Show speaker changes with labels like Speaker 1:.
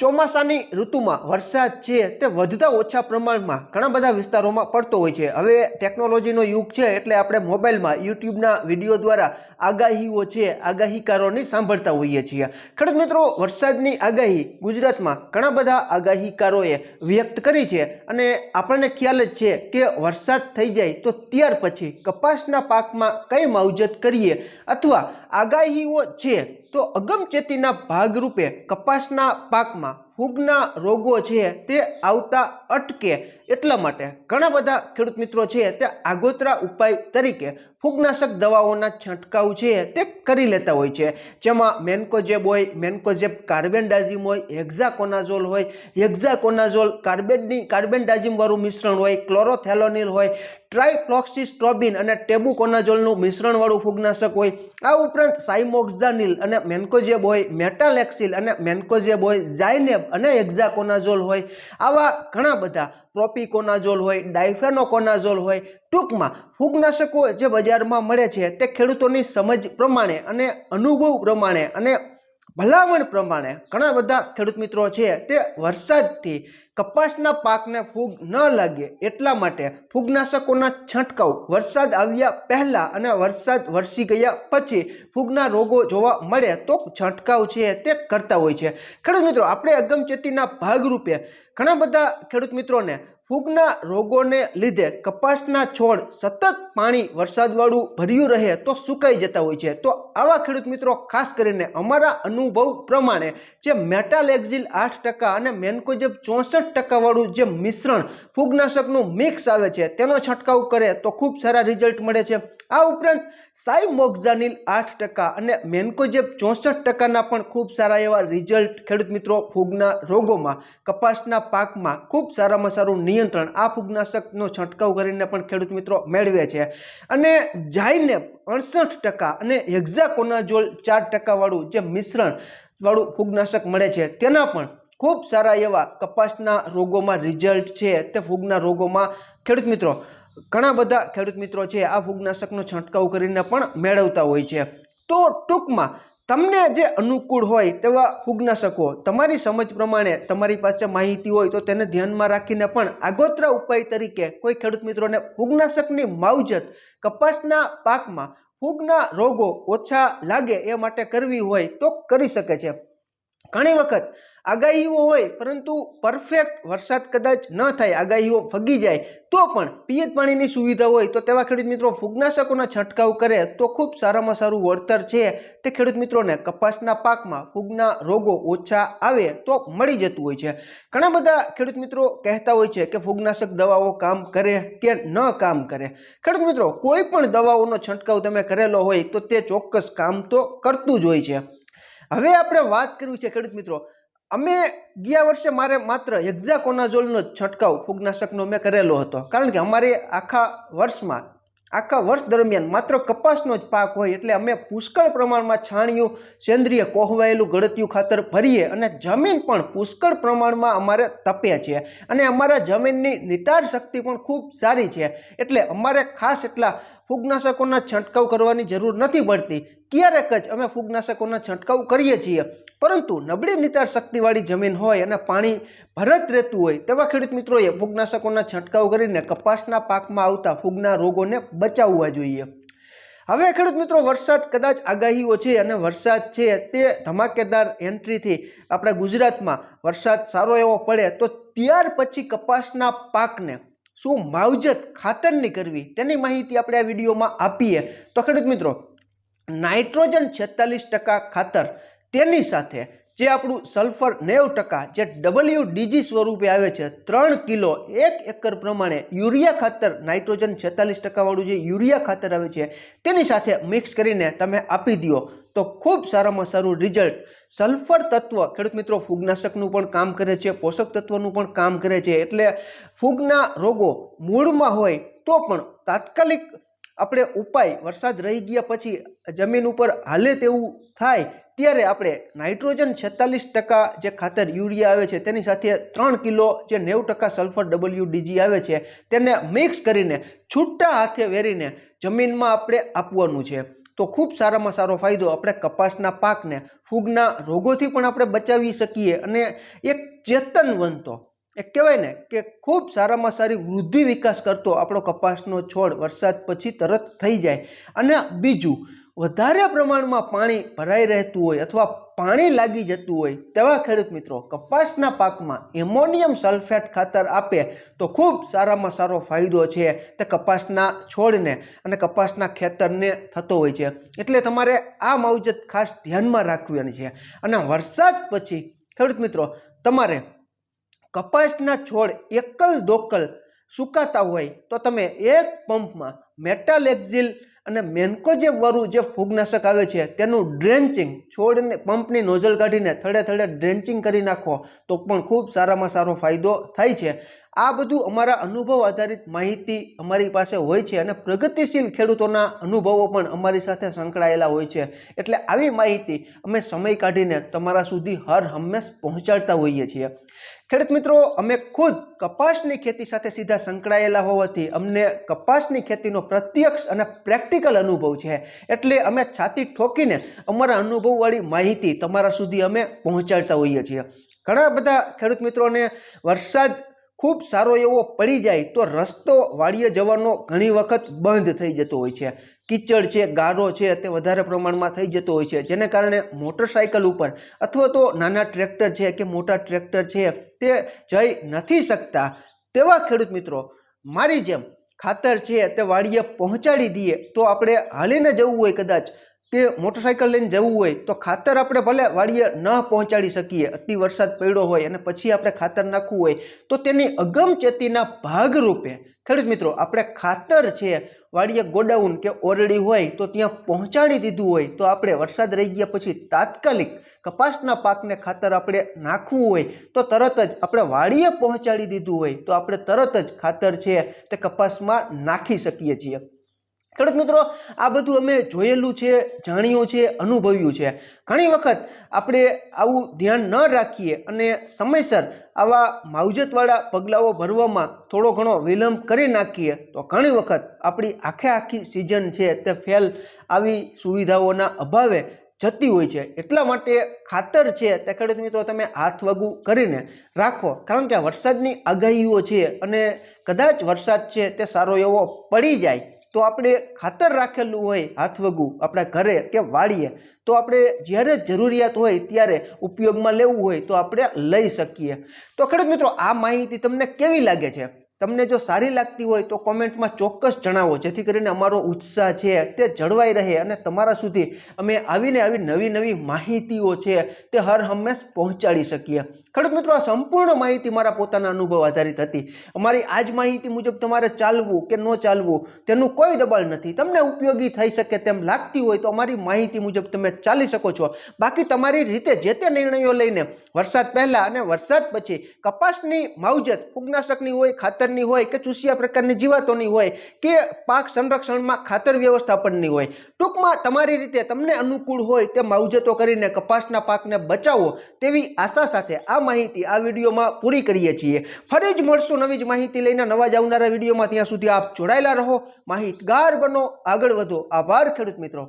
Speaker 1: ચોમાસાની ઋતુમાં વરસાદ છે તે વધતા ઓછા પ્રમાણમાં ઘણા બધા વિસ્તારોમાં પડતો હોય છે. હવે ટેકનોલોજીનો યુગ છે એટલે આપણે મોબાઈલમાં, યુટ્યુબના વીડિયો દ્વારા આગાહીઓ છે, આગાહીકારોની સાંભળતા હોઈએ છીએ. ખેડૂત મિત્રો, વરસાદની આગાહી ગુજરાતમાં ઘણા બધા આગાહીકારોએ વ્યક્ત કરી છે અને આપણને ખ્યાલ જ છે કે વરસાદ થઈ જાય તો ત્યાર પછી કપાસના પાકમાં કઈ માવજત કરીએ અથવા આગાહીઓ છે તો અગમચેતીના ભાગરૂપે કપાસના પાકમાં ફૂગના રોગો છે તે આવતા અટકે એટલા માટે ઘણા બધા ખેડૂત મિત્રો છે તે આગોતરા ઉપાય તરીકે ફૂગનાશક દવાઓના છંટકાવ છે તે કરી લેતા હોય છે. જેમાં મેન્કોજેબ હોય, મેન્કોજેબ કાર્બેન્ડાઝિમ હોય, હેક્ઝાકોનાઝોલ હોય, હેક્ઝાકોનાઝોલ કાર્બેડની કાર્બેન્ડાઝિમવાળું મિશ્રણ હોય, ક્લોરોથેલોનિલ હોય ટ્રાઇફ્લોક્સિસ્ટ્રોબિન અને ટેબુકોનાઝોલનું મિશ્રણવાળું ફૂગનાશક હોય. આ ઉપરાંત સાઇમોક્ઝાનિલ અને મેન્કોજેબ હોય, મેટાલેક્સિલ અને મેન્કોજેબ હોય, ઝાયનેબ અને એક્ઝાકોનાઝોલ હોય. આવા ઘણા બધા પ્રોપિકોનાઝોલ હોય ડાયફેનોકોનાઝોલ હોય. ટૂંકમાં ફૂગનાશકો જે બજારમાં મળે છે તે ખેડૂતોની સમજ પ્રમાણે અને અનુભવ પ્રમાણે અને ભલામણ પ્રમાણે ઘણા બધા ખેડૂત મિત્રો છે તે વરસાદથી કપાસના પાકને ફૂગ ન લાગે એટલા માટે ફૂગનાશકોના છંટકાવ વરસાદ આવ્યા પહેલાં અને વરસાદ વરસી ગયા પછી ફૂગના રોગો જોવા મળે તો છંટકાવ છે તે કરતા હોય છે. ખેડૂત મિત્રો, આપણે અગમચેતીના ભાગરૂપે ઘણા બધા ખેડૂત મિત્રોને ફૂગના રોગોને લીધે કપાસના છોડ સતત પાણી વરસાદવાળું ભર્યું રહે તો સુકાઈ જતા હોય છે. તો આવા ખેડૂત મિત્રો, ખાસ કરીને અમારા અનુભવ પ્રમાણે જે મેટાલેક્ઝિલ આઠ ટકા અને મેન્કોજેબ ચોસઠ ટકાવાળું જે મિશ્રણ ફૂગનાશકનું મિક્સ આવે છે, તેનો છંટકાવ કરે તો ખૂબ સારા રિઝલ્ટ મળે છે. આ ઉપરાંત સાઇમોક્ઝાનિલ આઠ ટકા અને મેન્કોજેબ ચોસઠ ટકાના પણ ખૂબ સારા એવા રિઝલ્ટ ખેડૂત મિત્રો ફૂગના રોગોમાં, કપાસના પાકમાં ખૂબ સારામાં સારું નિયંત્રણ, આ ફૂગનાશકનો છંટકાવ કરીને પણ ખેડૂત મિત્રો મેળવે છે. અને જાઈને અડસઠ ટકા અને હેક્ઝાકોનાઝોલ ચાર ટકાવાળું જે મિશ્રણ વાળું ફૂગનાશક મળે છે, તેના પણ ખૂબ સારા એવા કપાસના રોગોમાં રિઝલ્ટ છે તે ફૂગના રોગોમાં ખેડૂત મિત્રો ઘણા બધા ખેડૂત મિત્રો છે, આ ફૂગનાશકનો છંટકાવ કરીને પણ મેળવતા હોય છે. તો ટૂંકમાં, તમને જે અનુકૂળ હોય તેવા ફૂગનાશકો, તમારી સમજ પ્રમાણે તમારી પાસે માહિતી હોય તો તેને ધ્યાનમાં રાખીને પણ આગોતરા ઉપાય તરીકે કોઈ ખેડૂત મિત્રોને ફૂગનાશકની માવજત, કપાસના પાકમાં ફૂગના રોગો ઓછા લાગે એ માટે કરવી હોય તો કરી શકે છે. ઘણી વખત આગાહીઓ હોય, પરંતુ પરફેક્ટ વરસાદ કદાચ ન થાય, આગાહીઓ ફગી જાય, તો પણ પિયત પાણીની સુવિધા હોય, તો તેવા ખેડૂત મિત્રો ફૂગનાશકોના છંટકાવ કરે તો ખૂબ સારામાં સારું વળતર છે. તે ખેડૂત મિત્રોને કપાસના પાકમાં ફૂગના રોગો ઓછા આવે તો મળી જતું હોય છે. ઘણા બધા ખેડૂત મિત્રો કહેતા હોય છે કે ફૂગનાશક દવાઓ કામ કરે કે ન કામ કરે. ખેડૂત મિત્રો, કોઈ પણ દવાઓનો છંટકાવ તમે કરેલો હોય, તો તે ચોક્કસ કામ તો કરતું જ હોય છે. હવે આપણે વાત કરવી છે, ખેડૂત મિત્રો. અમે ગયા વર્ષે મારે માત્ર હેક્ઝાકોનાઝોલનો જ છંટકાવ ફૂગનાશકનો મેં કરેલો હતો. કારણ કે અમારે આખા વર્ષમાં આખા વર્ષ દરમિયાન માત્ર કપાસનો જ પાક હોય એટલે અમે પુષ્કળ પ્રમાણમાં છાણિયું, સેન્દ્રિય કોહવાયેલું ગળતિયું ખાતર ભરીએ અને જમીન પણ પુષ્કળ પ્રમાણમાં અમારે તપે છે. અને અમારા જમીનની નિતાર શક્તિ પણ ખૂબ સારી છે. એટલે અમારે ખાસ એટલા ફૂગનાશકોના છંટકાવ કરવાની જરૂર નથી પડતી. ક્યારેક જ અમે ફૂગનાશકોના છંટકાવ કરીએ છીએ. પરંતુ નબળી નિતાર શક્તિવાળી જમીન હોય અને પાણી ભરત રહેતું હોય, તેવા ખેડૂત મિત્રોએ ફૂગનાશકોના છંટકાવ કરીને કપાસના પાકમાં આવતા ફૂગના રોગોને બચાવવા જોઈએ. હવે ખેડૂત મિત્રો, વરસાદ કદાચ આગાહીઓ છે અને વરસાદ છે તે ધમાકેદાર એન્ટ્રીથી આપણા ગુજરાતમાં વરસાદ સારો એવો પડે તો ત્યાર પછી કપાસના પાકને શું માવજત ખાતરની કરવી તેની માહિતી આપણે આ વિડીયોમાં આપીએ. તો ખેડૂત મિત્રો, નાઇટ્રોજન છેતાલીસ ટકા ખાતર તેની સાથે જે આપણું સલ્ફર નેવ ટકા જે ડબલ્યુ ડીજી સ્વરૂપે આવે છે, ત્રણ કિલો એક એકર પ્રમાણે યુરિયા ખાતર, નાઇટ્રોજન છેતાલીસ ટકાવાળું જે યુરિયા ખાતર આવે છે, તેની સાથે મિક્સ કરીને તમે આપી દો. તો ખૂબ સારામાં સારું રિઝલ્ટ સલ્ફર તત્વ, ખેડૂત મિત્રો, ફૂગનાશકનું પણ કામ કરે છે, પોષક તત્વનું પણ કામ કરે છે, એટલે ફૂગના રોગો મૂળમાં હોય તો પણ તાત્કાલિક આપણે ઉપાય, વરસાદ રહી ગયા પછી જમીન ઉપર હાલે તેવું થાય ત્યારે આપણે નાઇટ્રોજન છેતાલીસ ટકા જે ખાતર યુરિયા આવે છે, તેની સાથે ત્રણ કિલો જે નેવું ટકા સલ્ફર ડબલ્યુ ડીજી આવે છે, તેને મિક્સ કરીને છૂટા હાથે વેરીને જમીનમાં આપણે આપવાનું છે. તો ખૂબ સારામાં સારો ફાયદો આપણે કપાસના પાકને ફૂગના રોગોથી પણ આપણે બચાવી શકીએ અને એક ચેતનવંતો. એક કહેવાય ને કે ખૂબ સારામાં સારી વૃદ્ધિ વિકાસ કરતો આપણો કપાસનો છોડ વરસાદ પછી તરત થઈ જાય. અને બીજું વધારે પ્રમાણમાં પાણી ભરાઈ રહેતું હોય અથવા પાણી લાગી જતું હોય તેવા ખેડૂત મિત્રો, કપાસના પાકમાં એમોનિયમ સલ્ફેટ ખાતર આપે તો ખૂબ સારામાં સારો ફાયદો છે તે કપાસના છોડને અને કપાસના ખેતરને થતો હોય છે. એટલે તમારે આ માવજત ખાસ ધ્યાનમાં રાખવાની છે. અને વરસાદ પછી ખેડૂત મિત્રો, તમારે કપાસના છોડ એકલ દોકલ સુકાતા હોય તો તમે એક પંપમાં મેટાલેક્ઝિલ અને મેન્કોજેબ વાળું જે ફૂગનાશક આવે છે, તેનું ડ્રેન્ચિંગ, છોડને, પંપની નોઝલ કાઢીને થડે થડે ડ્રેન્ચિંગ કરી નાખો, તો પણ ખૂબ સારામાં સારો ફાયદો થાય છે. આ બધું અમારા અનુભવ આધારિત માહિતી અમારી પાસે હોય છે અને પ્રગતિશીલ ખેડૂતોના અનુભવો પણ અમારી સાથે સંકળાયેલા હોય છે. એટલે આવી માહિતી અમે સમય કાઢીને તમારા સુધી હર હંમેશ પહોંચાડતા હોઈએ છીએ. ખેડૂત મિત્રો, અમે ખુદ કપાસની ખેતી સાથે સીધા સંકળાયેલા હોવાથી અમને કપાસની ખેતીનો પ્રત્યક્ષ અને પ્રેક્ટિકલ અનુભવ છે. એટલે અમે છાતી ઠોકીને અમારા અનુભવવાળી માહિતી તમારા સુધી અમે પહોંચાડતા હોઈએ છીએ. ઘણા બધા ખેડૂત મિત્રોને વરસાદ ખૂબ સારો એવો પડી જાય તો રસ્તો વાડીએ જવાનો ઘણી વખત બંધ થઈ જતો હોય છે. કીચડ છે, ગારો છે, તે વધારે પ્રમાણમાં થઈ જતો હોય છે. જેને કારણે મોટરસાયકલ ઉપર અથવા તો નાના ટ્રેક્ટર છે કે મોટા ટ્રેક્ટર છે, તે જઈ નથી શકતા. તેવા ખેડૂત મિત્રો, મારી જેમ ખાતર છે તે વાડીએ પહોંચાડી દઈએ તો આપણે હાલીને જવું હોય કદાચ. કે મોટરસાયકલ લઈને જવું હોય તો ખાતર આપણે ભલે વાડીએ ન પહોંચાડી શકીએ, અતિ વરસાદ પડ્યો હોય અને પછી આપણે ખાતર નાખવું હોય, તો તેની અગમચેતીના ભાગરૂપે, ખેડૂત મિત્રો, આપણે ખાતર છે, વાડીએ ગોડાઉન કે ઓરડી હોય તો ત્યાં પહોંચાડી દીધું હોય, તો આપણે વરસાદ રહી ગયા પછી તાત્કાલિક કપાસના પાકને ખાતર આપણે નાખવું હોય, તો તરત જ આપણે વાડીએ પહોંચાડી દીધું હોય, તો આપણે તરત જ ખાતર છે તે કપાસમાં નાખી શકીએ છીએ. ખેડૂત મિત્રો, આ બધું અમે જોયેલું છે, જાણ્યું છે, અનુભવ્યું છે. ઘણી વખત આપણે આવું ધ્યાન ન રાખીએ અને સમયસર આવા માવજતવાળા પગલાઓ ભરવામાં થોડો ઘણો વિલંબ કરી નાખીએ, તો ઘણી વખત આપણી આખે આખી સિઝન છે તે ફેલ આવી સુવિધાઓના અભાવે જતી હોય છે. એટલા માટે ખાતર છે તે ખેડૂત મિત્રો તમે હાથ વગું કરીને રાખો. કારણ કે વરસાદની આગાહીઓ છે અને કદાચ વરસાદ છે તે સારો એવો પડી જાય તો આપણે ખાતર રાખેલું હોય હાથવગું આપણા ઘરે કે વાડીએ, તો આપણે જ્યારે જરૂરિયાત હોય ત્યારે ઉપયોગમાં લેવું હોય તો આપણે લઈ શકીએ. તો ખેડૂત મિત્રો, આ માહિતી તમને કેવી લાગે છે? તમને જો સારી લાગતી હોય તો કોમેન્ટમાં ચોક્કસ જણાવો. જેથી કરીને અમારો ઉત્સાહ છે તે જળવાઈ રહે અને તમારા સુધી અમે આવીને આવી નવી નવી માહિતીઓ છે તે હર હંમેશ પહોંચાડી શકીએ. ખેડૂત મિત્રો, આ સંપૂર્ણ માહિતી મારા પોતાના અનુભવ આધારિત હતી. અમારી આ જ માહિતી મુજબ તમારે ચાલવું કે ન ચાલવું, તેનું કોઈ દબાણ નથી. તમને ઉપયોગી થઈ શકે તેમ લાગતી હોય તો અમારી માહિતી મુજબ તમે ચાલી શકો છો. બાકી તમારી રીતે જે તે નિર્ણયો લઈને, વરસાદ પહેલાં અને વરસાદ પછી, કપાસની માવજત ફૂગનાશકની હોય, ખાતરની હોય કે ચૂસિયા પ્રકારની જીવાતોની હોય કે પાક સંરક્ષણમાં ખાતર વ્યવસ્થાપનની હોય, ટૂંકમાં તમારી રીતે તમને અનુકૂળ હોય તે માવજતો કરીને કપાસના પાકને બચાવો તેવી આશા સાથે માહિતી આ વિડીયોમાં પૂરી કરીએ છીએ. ફરી જ મળશું નવી જ માહિતી લઈને નવા જ આવનારા વિડીયોમાં. ત્યાં સુધી આપ જોડાયેલા રહો. માહિતગાર બનો. આગળ વધો. આભાર ખેડૂત મિત્રો.